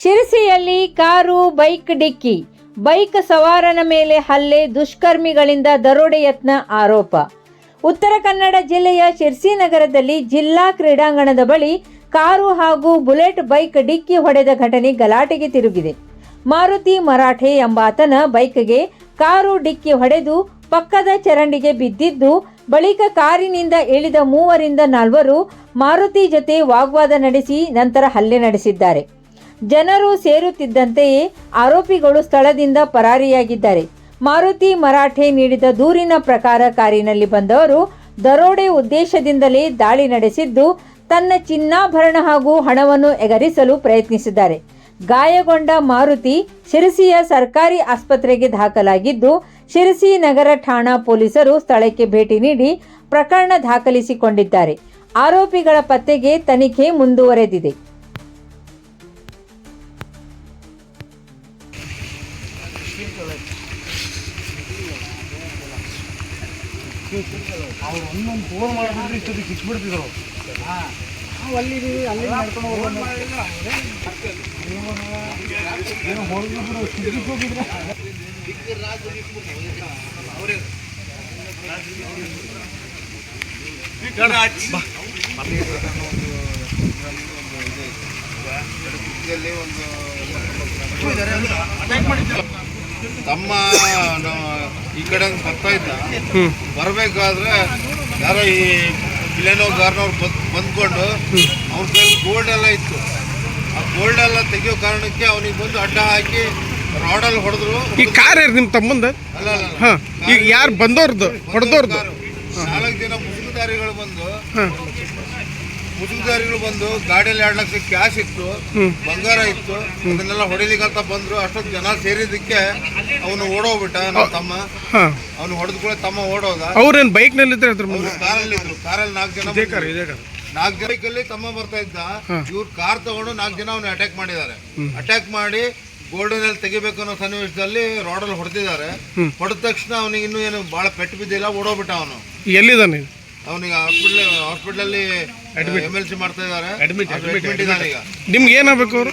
ಶಿರಸಿಯಲ್ಲಿ car, bike ಡಿಕ್ಕಿ, bike ಸವಾರನ ಮೇಲೆ ಹಲ್ಲೆ, ದುಷ್ಕರ್ಮಿಗಳಿಂದ ದರೋಡೆ ಯತ್ನ ಆರೋಪ. ಉತ್ತರ ಕನ್ನಡ ಜಿಲ್ಲೆಯ ಶಿರ್ಸಿ ನಗರದಲ್ಲಿ ಜಿಲ್ಲಾ ಕ್ರೀಡಾಂಗಣದ ಬಳಿ ಕಾರು ಹಾಗೂ ಬುಲೆಟ್, ಬೈಕ್ ಡಿಕ್ಕಿ ಹೊಡೆದ ಘಟನೆ ಗಲಾಟೆಗೆ ತಿರುಗಿದೆ. ಮಾರುತಿ ಮರಾಠೆ ಎಂಬಾತನ ಬೈಕ್ಗೆ ಕಾರು ಡಿಕ್ಕಿ ಹೊಡೆದು ಪಕ್ಕದ ಚರಂಡಿಗೆ ಬಿದ್ದಿದ್ದು, ಬಳಿಕ ಕಾರಿನಿಂದ ಇಳಿದ ಮೂವರಿಂದ ನಾಲ್ವರು ಮಾರುತಿ ಜೊತೆ ವಾಗ್ವಾದ ನಡೆಸಿ ನಂತರ ಹಲ್ಲೆ ನಡೆಸಿದ್ದಾರೆ. ಜನರು ಸೇರುತ್ತಿದ್ದಂತೆಯೇ ಆರೋಪಿಗಳು ಸ್ಥಳದಿಂದ ಪರಾರಿಯಾಗಿದ್ದಾರೆ. ಮಾರುತಿ ಮರಾಠೆ ನೀಡಿದ ದೂರಿನ ಪ್ರಕಾರ ಕಾರಿನಲ್ಲಿ ಬಂದವರು ದರೋಡೆ ಉದ್ದೇಶದಿಂದಲೇ ದಾಳಿ ನಡೆಸಿದ್ದು, ತನ್ನ ಚಿನ್ನಾಭರಣ ಹಾಗೂ ಹಣವನ್ನು ಎಗರಿಸಲು ಪ್ರಯತ್ನಿಸಿದ್ದಾರೆ. ಗಾಯಗೊಂಡ ಮಾರುತಿ ಶಿರಸಿಯ ಸರ್ಕಾರಿ ಆಸ್ಪತ್ರೆಗೆ ದಾಖಲಾಗಿದ್ದು, ಶಿರಸಿ ನಗರ ಠಾಣಾ ಪೊಲೀಸರು ಸ್ಥಳಕ್ಕೆ ಭೇಟಿ ನೀಡಿ ಪ್ರಕರಣ ದಾಖಲಿಸಿಕೊಂಡಿದ್ದಾರೆ. ಆರೋಪಿಗಳ ಪತ್ತೆಗೆ ತನಿಖೆ ಮುಂದುವರೆದಿದೆ. ಅವ್ರು ಒಂದೊಂದು ಫೋನ್ ಮಾಡಿಬಿಟ್ರೆ ಇಷ್ಟೊತ್ತಿಗೆ ಸಿಕ್ಬಿಡ್ತಿದ್ರು ನಾವು ಅಲ್ಲಿ ಏನೋ ಹೋಗಿದ್ರು ಸಿಗ್ಲಿಕ್ಕೆ ಹೋಗಿದ್ರೆ ತಮ್ಮ ಈ ಕಡೆ ಬರ್ತಾ ಇದ್ದ ಬರಬೇಕಾದ್ರೆ ಯಾರೋ ಈ ಬಿಲೇನೋ ಗಾರ್ನವ್ರು ಬಂದ್ ಬಂದ್ಕೊಂಡು ಅವ್ರ ಕೈಲಿ ಗೋಲ್ಡ್ ಎಲ್ಲ ಇತ್ತು. ಆ ಗೋಲ್ಡ್ ಎಲ್ಲ ತೆಗಿಯೋ ಕಾರಣಕ್ಕೆ ಅವನಿಗೆ ಬಂದು ಅಡ್ಡ ಹಾಕಿ ರಾಡಲ್ಲಿ ಹೊಡೆದ್ರು. ಈ ಕಾರ್ ಯಾರು ನಿಮ್ಮ ತಮ್ಮಂದ? ಅಲ್ಲ ಅಲ್ಲ. ಈಗ ಯಾರು ಬಂದವ್ರದ್ದು ಹೊಡೆದವ್ರದ್ದು. ನಾಲ್ಕು ಜನ ಮುಸುಗುದಾರಿಗಳು ಬಂದು ಹಾ ಮುಸುಗುದಾರಿಗಳು ಬಂದು ಗಾಡಿಯಲ್ಲಿ ಎರಡು ಲಕ್ಷ ಕ್ಯಾಶ್ ಇತ್ತು ಬಂಗಾರ ಇತ್ತು ಅದನ್ನೆಲ್ಲ ಹೊಡಿಲಿಕ್ಕಂತ ಬಂದ್ರು. ಅಷ್ಟೊಂದು ಜನ ಸೇರಿದಕ್ಕೆ ಅವನು ಓಡೋಗ್ಬಿಟ್ಟ ನಮ್ಮ ತಮ್ಮ. ಅವನು ಹೊಡೆದ ಕೂಡ ತಮ್ಮ ಓಡೋದ. ಅವ್ರೇನು ಬೈಕ್ನಲ್ಲಿ ಕಾರಲ್ಲಿ ಇದ್ರು. ಕಾರಲ್ಲಿ ನಾಲ್ಕು ಜನ ನಾಲ್ಕು ಜನಕ್ಕೆ ತಮ್ಮ ಬರ್ತಾ ಇದ್ದ. ಇವ್ರು ಕಾರ್ ತಗೊಂಡು ನಾಲ್ಕು ಜನ ಅವನು ಅಟ್ಯಾಕ್ ಮಾಡಿದ್ದಾರೆ. ಅಟ್ಯಾಕ್ ಮಾಡಿ ಗೋಲ್ಡನ್ ಅಲ್ಲಿ ತೆಗಿಬೇಕು ಅನ್ನೋ ಸನ್ನಿವೇಶದಲ್ಲಿ ರೋಡಲ್ಲಿ ಹೊಡೆದಿದ್ದಾರೆ. ಹೊಡೆದ ತಕ್ಷಣ ಅವನಿಗೆ ಇನ್ನೂ ಏನು ಬಹಳ ಪೆಟ್ಟು ಬಿದ್ದಿಲ್ಲ ಓಡೋಗ್ಬಿಟ್ಟ ಅವನು. ಎಲ್ಲಿದ್ದಾನೆ? ಅವನಿಗೆ ಹಾಸ್ಪಿಟ್ಲ್ ಹಾಸ್ಪಿಟ್ಲಲ್ಲಿ ಎಂ ಎಲ್ ಸಿ ಮಾಡ್ತಾ ಇದ್ದಾರೆ. ಅಡ್ಮಿಟ್ ಈಗ. ನಿಮ್ಗೆ ಏನಾಗಬೇಕು ಅವರು?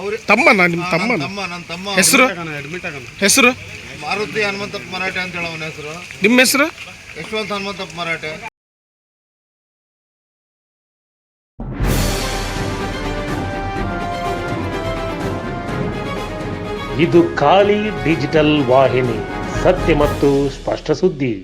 ಅವ್ರು ತಮ್ಮನ ನಿಮ್ಮ ನನ್ನ ತಮ್ಮನ ತಮ್ಮ ನನ್ನ ತಮ್ಮ ಹೆಸರು? ಹೆಸರು? ಮಾರುತಿ ಹನುಮಂತಪ್ಪ ಮರಾಠೆ ಅಂತ ಹೇಳಿ ಅವನ ಹೆಸರು. ನಿಮ್ಮ ಹೆಸರು? ಯಶವಂತ ಹನುಮಂತಪ್ಪ ಮರಾಠೆ. ಇದು ಖಾಲಿ ಡಿಜಿಟಲ್ ವಾಹಿನಿ ಸತ್ಯ ಮತ್ತು ಸ್ಪಷ್ಟ ಸುದ್ದಿ.